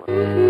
ஒரு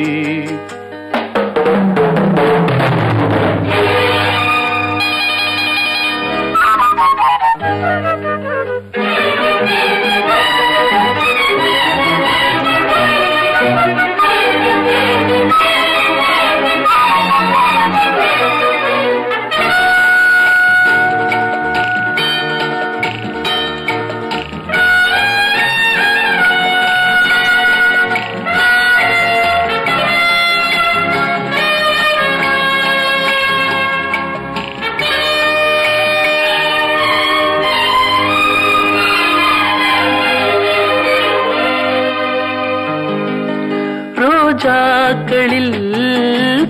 ரோஜாக்களில்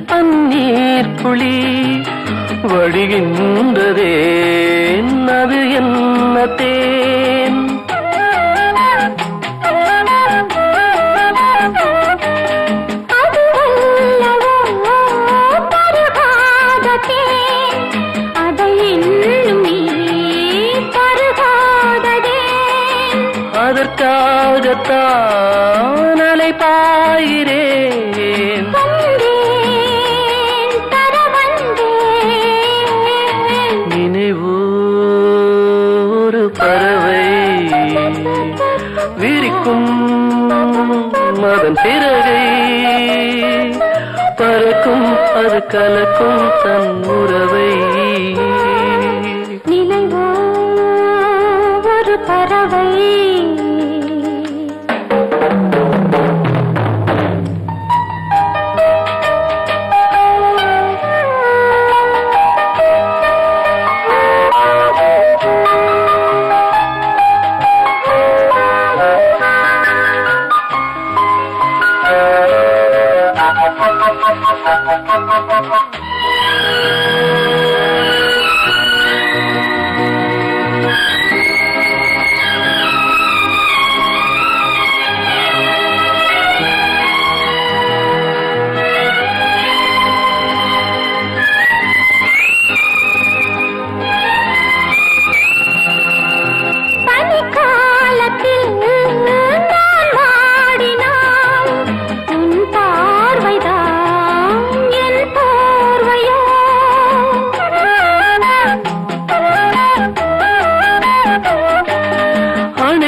பன்னீர் புளி வழிகின்றதே. அது என்ன தேன்? அதற்காகத்தான் அலை பாயிரே. பறவை விரிக்கும் அதன் பிறகை பறக்கும் அது கலக்கும் தன் உறவை.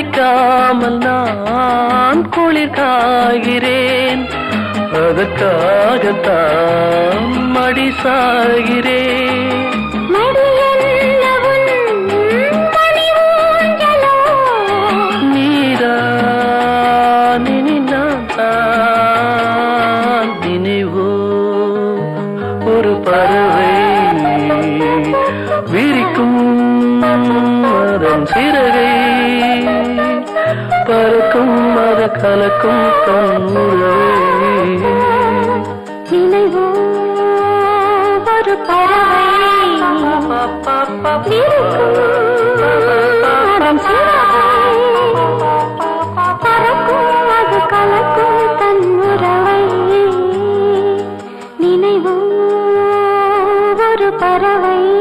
அணைக்காமல் நான் குளிர் காகிறேன். அதற்காகத்தான் மடி சாகிறேன். மடி என்ன நினைவோ? ஒரு பறவை விரிக்கும் அதன் சிறகை மத கலக்கும் தன் உறவை நினைவோ ஒரு பறவை பறக்கும் அது கலக்கும் தன் உறவை நினைவோ ஒரு பறவை.